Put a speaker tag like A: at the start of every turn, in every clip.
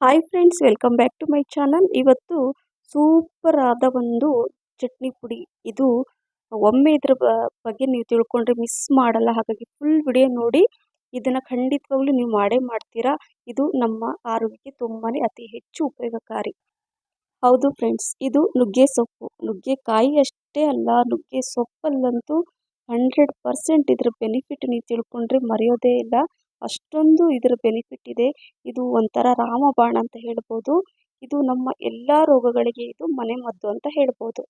A: Hi friends welcome back to my channel ಇವತ್ತು super ಆದ ಒಂದು ಚಟ್ನಿ ಪುಡಿ. ಇದು ಒಮ್ಮೆ ಇದ್ರ ಬಗ್ಗೆ ನೀವು ತಿಳ್ಕೊಂಡ್ರೆ ಮಿಸ್ ಮಾಡಲ್ಲ. ಹಾಗಾಗಿ ಫುಲ್ ವಿಡಿಯೋ ನೋಡಿ. ಇದನ್ನು ಖಂಡಿತವಾಗ್ಲೂ ನೀವು ಮಾಡೇ ಮಾಡ್ತೀರಾ. ಇದು ನಮ್ಮ ಆರೋಗ್ಯಕ್ಕೆ ತುಂಬಾ ಅತಿ ಹೆಚ್ಚು ಉಪಯೋಗಕಾರಿ. ಹೌದು ಫ್ರೆಂಡ್ಸ್ ಇದು ನುಗ್ಗೆ ಸೊಪ್ಪು. ನುಗ್ಗೆಕಾಯಿ ಅಷ್ಟೇ ಅಲ್ಲ, ನುಗ್ಗೆ ಸೊಪ್ಪಲ್ಲಂತೂ ಹಂಡ್ರೆಡ್ ಪರ್ಸೆಂಟ್ ಇದರ ಬೆನಿಫಿಟ್ ನೀವು ತಿಳ್ಕೊಂಡ್ರೆ ಮರೆಯೋದೇ ಇಲ್ಲ. ಅಷ್ಟೊಂದು ಇದರ ಬೆನಿಫಿಟ್ ಇದೆ. ಇದು ಒಂಥರ ರಾಮಬಾಣ ಅಂತ ಹೇಳ್ಬೋದು. ಇದು ನಮ್ಮ ಎಲ್ಲ ರೋಗಗಳಿಗೆ ಇದು ಮನೆಮದ್ದು ಅಂತ ಹೇಳ್ಬೋದು.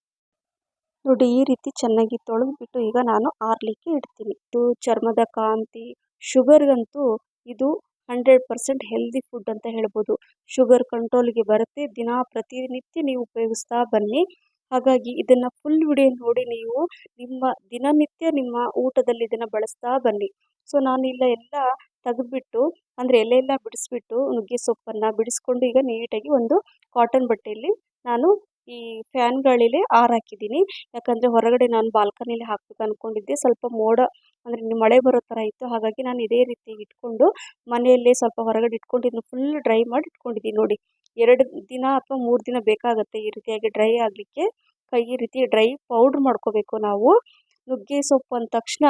A: ನೋಡಿ, ಈ ರೀತಿ ಚೆನ್ನಾಗಿ ತೊಳೆದ್ಬಿಟ್ಟು ಈಗ ನಾನು ಆರಲಿಕ್ಕೆ ಇಡ್ತೀನಿ. ಇದು ಚರ್ಮದ ಕಾಂತಿ ಶುಗರ್ಗಂತೂ ಇದು ಹಂಡ್ರೆಡ್ ಪರ್ಸೆಂಟ್ ಹೆಲ್ದಿ ಫುಡ್ ಅಂತ ಹೇಳ್ಬೋದು. ಶುಗರ್ ಕಂಟ್ರೋಲ್ಗೆ ಬರುತ್ತೆ. ದಿನ ಪ್ರತಿನಿತ್ಯ ನೀವು ಉಪಯೋಗಿಸ್ತಾ ಬನ್ನಿ. ಹಾಗಾಗಿ ಇದನ್ನು ಫುಲ್ ವಿಡಿಯೋ ನೋಡಿ ನೀವು ನಿಮ್ಮ ದಿನನಿತ್ಯ ನಿಮ್ಮ ಊಟದಲ್ಲಿ ಇದನ್ನು ಬಳಸ್ತಾ ಬನ್ನಿ. ಸೊ ನಾನಿಲ್ಲ ಎಲ್ಲ ತೆಗೆದ್ಬಿಟ್ಟು, ಅಂದರೆ ಎಲೆಯೆಲ್ಲ ಬಿಡಿಸ್ಬಿಟ್ಟು, ನುಗ್ಗೆ ಸೊಪ್ಪನ್ನು ಬಿಡಿಸ್ಕೊಂಡು ಈಗ ನೀಟಾಗಿ ಒಂದು ಕಾಟನ್ ಬಟ್ಟೆಯಲ್ಲಿ ನಾನು ಈ ಫ್ಯಾನ್ ಗಾಳಿಲೇ ಹಾಕಿದ್ದೀನಿ ಯಾಕಂದರೆ ಹೊರಗಡೆ ನಾನು ಬಾಲ್ಕನಿಲಿ ಹಾಕ್ಬೇಕು ಅಂದ್ಕೊಂಡಿದ್ದೆ ಸ್ವಲ್ಪ ಮೋಡ, ಅಂದರೆ ಮಳೆ ಬರೋ ಥರ ಇತ್ತು. ಹಾಗಾಗಿ ನಾನು ಇದೇ ರೀತಿ ಇಟ್ಕೊಂಡು, ಮನೆಯಲ್ಲೇ ಸ್ವಲ್ಪ ಹೊರಗಡೆ ಇಟ್ಕೊಂಡು ಫುಲ್ ಡ್ರೈ ಮಾಡಿ ಇಟ್ಕೊಂಡಿದ್ದೀನಿ. ನೋಡಿ, ಎರಡು ದಿನ ಅಥವಾ ಮೂರು ದಿನ ಬೇಕಾಗುತ್ತೆ ಈ ರೀತಿಯಾಗಿ ಡ್ರೈ ಆಗಲಿಕ್ಕೆ. ಕೈ ರೀತಿ ಡ್ರೈ ಪೌಡ್ರ್ ಮಾಡ್ಕೋಬೇಕು ನಾವು. ನುಗ್ಗೆ ಸೊಪ್ಪು ಅಂದ ತಕ್ಷಣ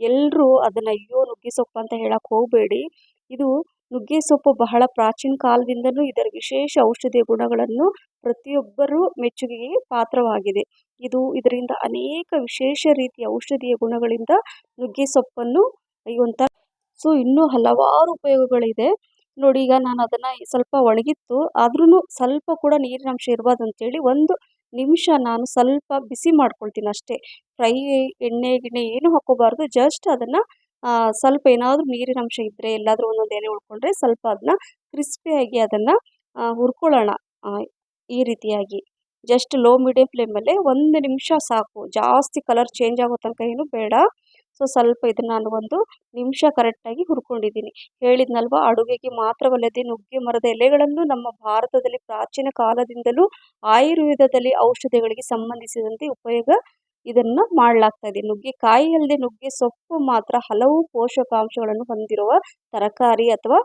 A: ಎಲ್ಲರೂ ಅದನ್ನು ಅಯ್ಯೋ ನುಗ್ಗೆ ಸೊಪ್ಪು ಅಂತ ಹೇಳಕ್ಕೆ ಹೋಗಬೇಡಿ. ಇದು ನುಗ್ಗೆ ಸೊಪ್ಪು ಬಹಳ ಪ್ರಾಚೀನ ಕಾಲದಿಂದಲೂ ಇದರ ವಿಶೇಷ ಔಷಧೀಯ ಗುಣಗಳನ್ನು ಪ್ರತಿಯೊಬ್ಬರೂ ಮೆಚ್ಚುಗೆಗೆ ಪಾತ್ರವಾಗಿದೆ. ಇದು ಇದರಿಂದ ಅನೇಕ ವಿಶೇಷ ರೀತಿಯ ಔಷಧೀಯ ಗುಣಗಳಿಂದ ನುಗ್ಗೆ ಸೊಪ್ಪನ್ನು ಒಂಥರ ಸೊ, ಇನ್ನೂ ಹಲವಾರು ಉಪಯೋಗಗಳಿದೆ. ನೋಡಿ, ಈಗ ನಾನು ಅದನ್ನು ಸ್ವಲ್ಪ ಒಣಗಿತ್ತು. ಆದ್ರೂ ಸ್ವಲ್ಪ ಕೂಡ ನೀರಿನಂಶ ಇರಬಾರ್ದು ಅಂತೇಳಿ ಒಂದು ನಿಮಿಷ ನಾನು ಸ್ವಲ್ಪ ಬಿಸಿ ಮಾಡ್ಕೊಳ್ತೀನಿ ಅಷ್ಟೇ. ಫ್ರೈ ಎಣ್ಣೆ ಗಿಣ್ಣೆ ಏನು ಹಾಕ್ಕೋಬಾರ್ದು. ಜಸ್ಟ್ ಅದನ್ನು ಸ್ವಲ್ಪ ಏನಾದರೂ ನೀರಿನ ಅಂಶ ಇದ್ದರೆ ಎಲ್ಲಾದರೂ ಒಂದೊಂದು ಎಲೆ ಉಳ್ಕೊಂಡ್ರೆ ಸ್ವಲ್ಪ ಅದನ್ನ ಕ್ರಿಸ್ಪಿಯಾಗಿ ಅದನ್ನು ಹುರ್ಕೊಳ್ಳೋಣ ಈ ರೀತಿಯಾಗಿ. ಜಸ್ಟ್ ಲೋ ಮೀಡಿಯಮ್ ಫ್ಲೇಮಲ್ಲೇ ಒಂದು ನಿಮಿಷ ಸಾಕು. ಜಾಸ್ತಿ ಕಲರ್ ಚೇಂಜ್ ಆಗೋ ತನಕ ಏನು ಬೇಡ. ಸೊ, ಸ್ವಲ್ಪ ಇದನ್ನು ನಾನು ಒಂದು ನಿಮಿಷ ಕರೆಕ್ಟಾಗಿ ಹುರ್ಕೊಂಡಿದ್ದೀನಿ. ಹೇಳಿದ್ನಲ್ವ, ಅಡುಗೆಗೆ ಮಾತ್ರವಲ್ಲದೆ ನುಗ್ಗೆ, ಮರದ ಎಲೆಗಳನ್ನು ನಮ್ಮ ಭಾರತದಲ್ಲಿ ಪ್ರಾಚೀನ ಕಾಲದಿಂದಲೂ ಆಯುರ್ವೇದದಲ್ಲಿ ಔಷಧಿಗಳಿಗೆ ಸಂಬಂಧಿಸಿದಂತೆ ಉಪಯೋಗ ಇದನ್ನು ಮಾಡಲಾಗ್ತಾ ಇದೆ. ನುಗ್ಗೆಕಾಯಿ ಅಲ್ಲದೆ ನುಗ್ಗೆ ಸೊಪ್ಪು ಮಾತ್ರ ಹಲವು ಪೋಷಕಾಂಶಗಳನ್ನು ಹೊಂದಿರುವ ತರಕಾರಿ ಅಥವಾ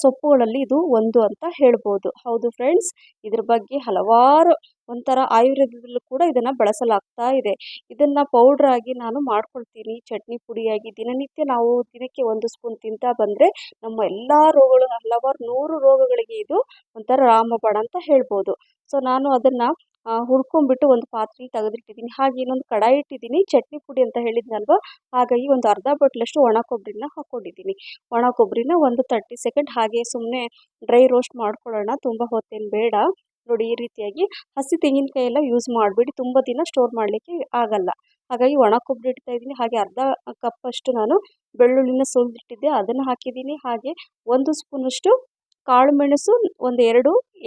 A: ಸೊಪ್ಪುಗಳಲ್ಲಿ ಇದು ಒಂದು ಅಂತ ಹೇಳ್ಬೋದು. ಹೌದು ಫ್ರೆಂಡ್ಸ್ ಇದ್ರ ಬಗ್ಗೆ ಹಲವಾರು ಒಂಥರ ಆಯುರ್ವೇದದಲ್ಲೂ ಕೂಡ ಇದನ್ನು ಬಳಸಲಾಗ್ತಾ ಇದೆ. ಇದನ್ನು ಆಗಿ ನಾನು ಮಾಡ್ಕೊಳ್ತೀನಿ. ಚಟ್ನಿ ಪುಡಿಯಾಗಿ ದಿನನಿತ್ಯ ನಾವು ದಿನಕ್ಕೆ ಒಂದು ಸ್ಪೂನ್ ತಿಂತಾ ಬಂದರೆ ನಮ್ಮ ಎಲ್ಲ ರೋಗಗಳು, ಹಲವಾರು ನೂರು ರೋಗಗಳಿಗೆ ಇದು ಒಂಥರ ರಾಮಬಾಣ ಅಂತ ಹೇಳ್ಬೋದು. ಸೊ ನಾನು ಅದನ್ನು ಹುರ್ಕೊಂಡ್ಬಿಟ್ಟು ಒಂದು ಪಾತ್ರೆ ತೆಗೆದಿಟ್ಟಿದ್ದೀನಿ. ಹಾಗೆ ಇನ್ನೊಂದು ಕಡಾಯಿ ಇಟ್ಟಿದ್ದೀನಿ, ಚಟ್ನಿ ಪುಡಿ ಅಂತ ಹೇಳಿದ್ನಲ್ವ? ಹಾಗಾಗಿ ಒಂದು ಅರ್ಧ ಬಟ್ಲಷ್ಟು ಒಣ ಕೊಬ್ಬರಿನ ಹಾಕ್ಕೊಂಡಿದ್ದೀನಿ ಒಣ ಕೊಬ್ಬರಿನ ಒಂದು ತರ್ಟಿ ಸೆಕೆಂಡ್ ಹಾಗೆ ಸುಮ್ಮನೆ ಡ್ರೈ ರೋಸ್ಟ್ ಮಾಡ್ಕೊಳ್ಳೋಣ. ತುಂಬ ಹೊತ್ತೇನು ಬೇಡ. ನೋಡಿ, ಈ ರೀತಿಯಾಗಿ ಹಸಿ ತೆಂಗಿನಕಾಯಿ ಎಲ್ಲ ಯೂಸ್ ಮಾಡಿಬಿಡಿ. ತುಂಬ ದಿನ ಸ್ಟೋರ್ ಮಾಡಲಿಕ್ಕೆ ಆಗಲ್ಲ. ಹಾಗಾಗಿ ಒಣ ಕೊಬ್ಬರಿ ಇಡ್ತಾ ಇದ್ದೀನಿ. ಹಾಗೆ ಅರ್ಧ ಕಪ್ಪಷ್ಟು ನಾನು ಬೆಳ್ಳುಳ್ಳಿನ ಸುಲಿದಿಟ್ಟಿದ್ದೆ ಅದನ್ನು ಹಾಕಿದ್ದೀನಿ. ಹಾಗೆ ಒಂದು ಸ್ಪೂನಷ್ಟು ಕಾಳು ಮೆಣಸು ಒಂದು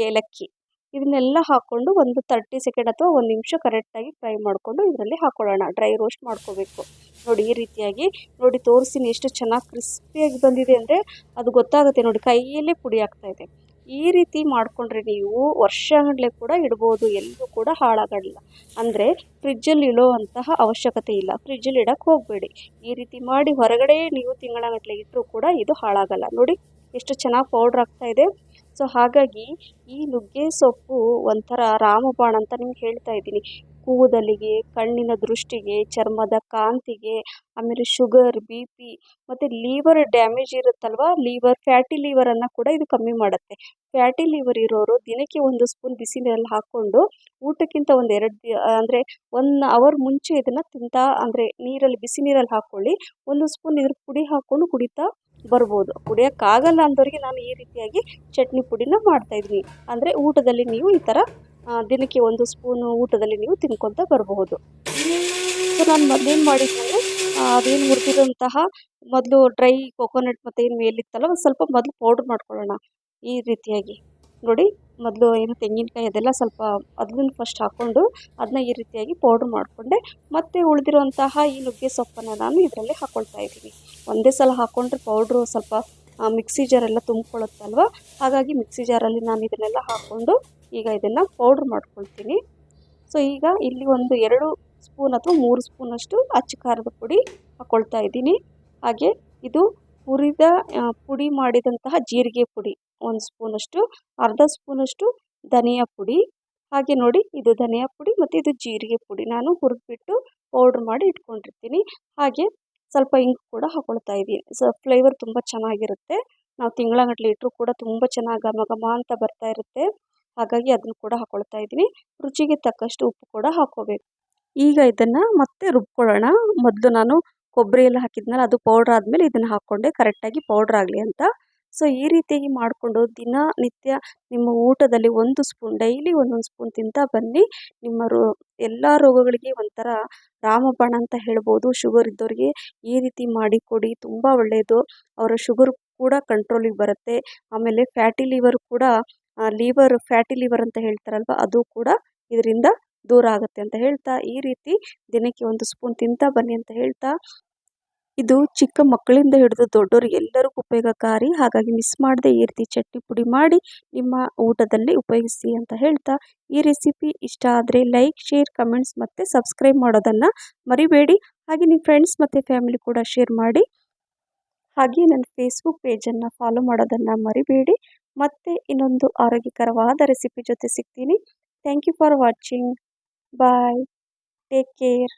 A: ಏಲಕ್ಕಿ. ಇದನ್ನೆಲ್ಲ ಹಾಕ್ಕೊಂಡು ಒಂದು ತರ್ಟಿ ಸೆಕೆಂಡ್ ಅಥವಾ ಒಂದು ನಿಮಿಷ ಕರೆಕ್ಟಾಗಿ ಫ್ರೈ ಮಾಡಿಕೊಂಡು ಇದರಲ್ಲಿ ಹಾಕ್ಕೊಳ್ಳೋಣ ಡ್ರೈ ರೋಸ್ಟ್ ಮಾಡ್ಕೋಬೇಕು. ನೋಡಿ ಈ ರೀತಿಯಾಗಿ ನೋಡಿ ತೋರಿಸ್ತೀನಿ ಎಷ್ಟು ಚೆನ್ನಾಗಿ ಕ್ರಿಸ್ಪಿಯಾಗಿ ಬಂದಿದೆ ಅಂದರೆ ಅದು ಗೊತ್ತಾಗುತ್ತೆ. ನೋಡಿ ಕೈಯಲ್ಲೇ ಪುಡಿ ಇದೆ. ಈ ರೀತಿ ಮಾಡಿಕೊಂಡ್ರೆ ನೀವು ವರ್ಷಗಟ್ಟಲೆ ಕೂಡ ಇಡ್ಬೋದು, ಎಲ್ಲೂ ಕೂಡ ಹಾಳಾಗಲ್ಲ. ಅಂದರೆ ಫ್ರಿಜ್ಜಲ್ಲಿ ಇಡುವಂತಹ ಅವಶ್ಯಕತೆ ಇಲ್ಲ. ಫ್ರಿಜ್ಜಲ್ಲಿ ಇಡೋಕ್ಕೆ ಹೋಗಬೇಡಿ. ಈ ರೀತಿ ಮಾಡಿ ಹೊರಗಡೆ ನೀವು ತಿಂಗಳಗಟ್ಟಲೆ ಇಟ್ಟರೂ ಕೂಡ ಇದು ಹಾಳಾಗಲ್ಲ. ನೋಡಿ ಎಷ್ಟು ಚೆನ್ನಾಗಿ ಪೌಡ್ರ್ ಆಗ್ತಾಯಿದೆ ಸೊ ಹಾಗಾಗಿ ಈ ನುಗ್ಗೆ ಸೊಪ್ಪು ಒಂಥರ ರಾಮಬಾಣ ಅಂತ ನಿಮ್ಗೆ ಹೇಳ್ತಾ ಇದ್ದೀನಿ. ಕೂದಲಿಗೆ, ಕಣ್ಣಿನ ದೃಷ್ಟಿಗೆ, ಚರ್ಮದ ಕಾಂತಿಗೆ, ಆಮೇಲೆ ಶುಗರ್ ಬಿ ಪಿ ಮತ್ತು ಲೀವರ್ ಡ್ಯಾಮೇಜ್ ಇರುತ್ತಲ್ವ? ಲೀವರ್ ಫ್ಯಾಟಿ ಲೀವರನ್ನು ಕೂಡ ಇದು ಕಮ್ಮಿ ಮಾಡುತ್ತೆ. ಫ್ಯಾಟಿ ಲೀವರ್ ಇರೋರು ದಿನಕ್ಕೆ ಒಂದು ಸ್ಪೂನ್ ಬಿಸಿ ನೀರಲ್ಲಿ ಹಾಕ್ಕೊಂಡು ಊಟಕ್ಕಿಂತ ಒಂದು ಎರಡು ದಿ ಅಂದರೆ ಒನ್ ಅವರ್ ಮುಂಚೆ ಇದನ್ನು ತಿಂತಾ, ಅಂದರೆ ನೀರಲ್ಲಿ ಬಿಸಿ ನೀರಲ್ಲಿ ಹಾಕ್ಕೊಳ್ಳಿ ಒಂದು ಸ್ಪೂನ್ ಇದ್ರ ಪುಡಿ ಹಾಕ್ಕೊಂಡು ಕುಡಿತಾ ಬರ್ಬೋದು. ಕುಡಿಯೋಕ್ಕಾಗಲ್ಲ ಅಂದವ್ರಿಗೆ ನಾನು ಈ ರೀತಿಯಾಗಿ ಚಟ್ನಿ ಪುಡಿನ ಮಾಡ್ತಾಯಿದ್ದೀನಿ ಅಂದರೆ ಊಟದಲ್ಲಿ ನೀವು ಈ ಥರ ದಿನಕ್ಕೆ ಒಂದು ಸ್ಪೂನು ಊಟದಲ್ಲಿ ನೀವು ತಿನ್ಕೊತ ಬರಬಹುದು. ಸೊ, ನಾನು ಮೊದಲೇನು ಮಾಡಿದ್ದೆ ಅದೇನು ಹುರಿದಿರೋಂತಹ ಮೊದಲು ಡ್ರೈ ಕೊಕೊನಟ್ ಮತ್ತು ಏನು ಮೇಲಿತ್ತಲ್ಲ, ಒಂದು ಸ್ವಲ್ಪ ಮೊದಲು ಪೌಡ್ರ್ ಮಾಡ್ಕೊಳ್ಳೋಣ. ಈ ರೀತಿಯಾಗಿ. ನೋಡಿ. ಮೊದಲು ಏನು ತೆಂಗಿನಕಾಯಿ ಅದೆಲ್ಲ ಸ್ವಲ್ಪ ಅದನ್ನ ಫಸ್ಟ್ ಹಾಕ್ಕೊಂಡು ಅದನ್ನ ಈ ರೀತಿಯಾಗಿ ಪೌಡ್ರ್ ಮಾಡಿಕೊಂಡೆ. ಮತ್ತು ಉಳಿದಿರುವಂತಹ ಈ ನುಗ್ಗೆ ಸೊಪ್ಪನ್ನು ನಾನು ಇದರಲ್ಲಿ ಹಾಕ್ಕೊಳ್ತಾ ಇದ್ದೀನಿ. ಒಂದೇ ಸಲ ಹಾಕ್ಕೊಂಡ್ರೆ ಪೌಡ್ರು ಸ್ವಲ್ಪ ಮಿಕ್ಸಿ ಜಾರೆಲ್ಲ ತುಂಬಿಕೊಳ್ಳುತ್ತಲ್ವ? ಹಾಗಾಗಿ ಮಿಕ್ಸಿ ಜಾರಲ್ಲಿ ನಾನು ಇದನ್ನೆಲ್ಲ ಹಾಕ್ಕೊಂಡು ಈಗ ಇದನ್ನು ಪೌಡ್ರ್ ಮಾಡ್ಕೊಳ್ತೀನಿ. ಸೊ ಈಗ ಇಲ್ಲಿ ಒಂದು ಎರಡು ಸ್ಪೂನ್ ಅಥವಾ ಮೂರು ಸ್ಪೂನಷ್ಟು ಅಚ್ಚು ಖಾರದ ಪುಡಿ ಹಾಕ್ಕೊಳ್ತಾ ಇದ್ದೀನಿ. ಹಾಗೆ ಇದು ಹುರಿದ ಪುಡಿ ಮಾಡಿದಂತಹ ಜೀರಿಗೆ ಪುಡಿ. ಒಂದು ಸ್ಪೂನಷ್ಟು, ಅರ್ಧ ಸ್ಪೂನಷ್ಟು ಧನಿಯಾ ಪುಡಿ. ಹಾಗೆ ನೋಡಿ, ಇದು ಧನಿಯಾ ಪುಡಿ ಮತ್ತು ಇದು ಜೀರಿಗೆ ಪುಡಿ. ನಾನು ಹುರಿದ್ಬಿಟ್ಟು ಪೌಡ್ರ್ ಮಾಡಿ ಇಟ್ಕೊಂಡಿರ್ತೀನಿ. ಹಾಗೆ ಸ್ವಲ್ಪ ಇಂಗು ಕೂಡ ಹಾಕೊಳ್ತಾ ಇದ್ದೀನಿ. ಸೊ ಫ್ಲೇವರ್ ತುಂಬ ಚೆನ್ನಾಗಿರುತ್ತೆ. ನಾವು ತಿಂಗಳಗಟ್ಟಲೆ ಇಟ್ಟರು ಕೂಡ ತುಂಬ ಚೆನ್ನಾಗಿ ಘಮ ಘಮ ಅಂತ ಬರ್ತಾ ಇರುತ್ತೆ. ಹಾಗಾಗಿ ಅದನ್ನು ಕೂಡ ಹಾಕೊಳ್ತಾ ಇದ್ದೀನಿ. ರುಚಿಗೆ ತಕ್ಕಷ್ಟು ಉಪ್ಪು ಕೂಡ ಹಾಕೋಬೇಕು. ಈಗ ಇದನ್ನು ಮತ್ತೆ ರುಬ್ಕೊಳ್ಳೋಣ. ಮೊದಲು ನಾನು ಕೊಬ್ಬರಿ ಎಲ್ಲ ಹಾಕಿದ್ನಲ್ಲ, ಅದು ಪೌಡ್ರ್ ಆದಮೇಲೆ ಇದನ್ನು ಹಾಕ್ಕೊಂಡೆ ಕರೆಕ್ಟಾಗಿ ಪೌಡ್ರ್ ಆಗಲಿ ಅಂತ. ಸೊ ಈ ರೀತಿಯಾಗಿ ಮಾಡಿಕೊಂಡು ದಿನನಿತ್ಯ ನಿಮ್ಮ ಊಟದಲ್ಲಿ ಒಂದು ಸ್ಪೂನ್ ಡೈಲಿ ಒಂದೊಂದು ಸ್ಪೂನ್ ತಿಂತಾ ಬನ್ನಿ. ನಿಮ್ಮ ರೋ, ಎಲ್ಲ ರೋಗಗಳಿಗೆ ಒಂಥರ ರಾಮಬಾಣ ಅಂತ ಹೇಳ್ಬೋದು. ಶುಗರ್ ಇದ್ದವ್ರಿಗೆ ಈ ರೀತಿ ಮಾಡಿ ಕೊಡಿ, ತುಂಬ ಒಳ್ಳೆಯದು ಅವರ ಶುಗರ್ ಕೂಡ ಕಂಟ್ರೋಲಿಗೆ ಬರುತ್ತೆ. ಆಮೇಲೆ ಫ್ಯಾಟಿ ಲಿವರ್ ಕೂಡ ಲಿವರ್ ಫ್ಯಾಟಿ ಲಿವರ್ ಅಂತ ಹೇಳ್ತಾರಲ್ವ, ಅದು ಕೂಡ ಇದರಿಂದ ದೂರ ಆಗುತ್ತೆ ಅಂತ ಹೇಳ್ತಾ, ಈ ರೀತಿ ದಿನಕ್ಕೆ ಒಂದು ಸ್ಪೂನ್ ತಿಂತಾ ಬನ್ನಿ ಅಂತ ಹೇಳ್ತಾ ಇದು ಚಿಕ್ಕ ಮಕ್ಕಳಿಂದ ಹಿಡಿದು ದೊಡ್ಡವರು ಎಲ್ಲರಿಗೂ ಉಪಯೋಗಕಾರಿ. ಹಾಗಾಗಿ ಮಿಸ್ ಮಾಡದೆ ಈ ರೀತಿ ಚಟ್ನಿ ಪುಡಿ ಮಾಡಿ ನಿಮ್ಮ ಊಟದಲ್ಲಿ ಉಪಯೋಗಿಸಿ ಅಂತ ಹೇಳ್ತಾ ಈ ರೆಸಿಪಿ ಇಷ್ಟ ಆದರೆ ಲೈಕ್ ಶೇರ್ ಕಮೆಂಟ್ಸ್ ಮತ್ತು ಸಬ್ಸ್ಕ್ರೈಬ್ ಮಾಡೋದನ್ನು ಮರಿಬೇಡಿ. ಹಾಗೆ ನಿಮ್ಮ ಫ್ರೆಂಡ್ಸ್ ಮತ್ತು ಫ್ಯಾಮಿಲಿ ಕೂಡ ಶೇರ್ ಮಾಡಿ. ಹಾಗೆ ನನ್ನ ಫೇಸ್ಬುಕ್ ಪೇಜನ್ನು ಫಾಲೋ ಮಾಡೋದನ್ನು ಮರಿಬೇಡಿ. ಮತ್ತೆ ಇನ್ನೊಂದು ಆರೋಗ್ಯಕರವಾದ ರೆಸಿಪಿ ಜೊತೆ ಸಿಗ್ತೀನಿ. Thank you for watching bye take care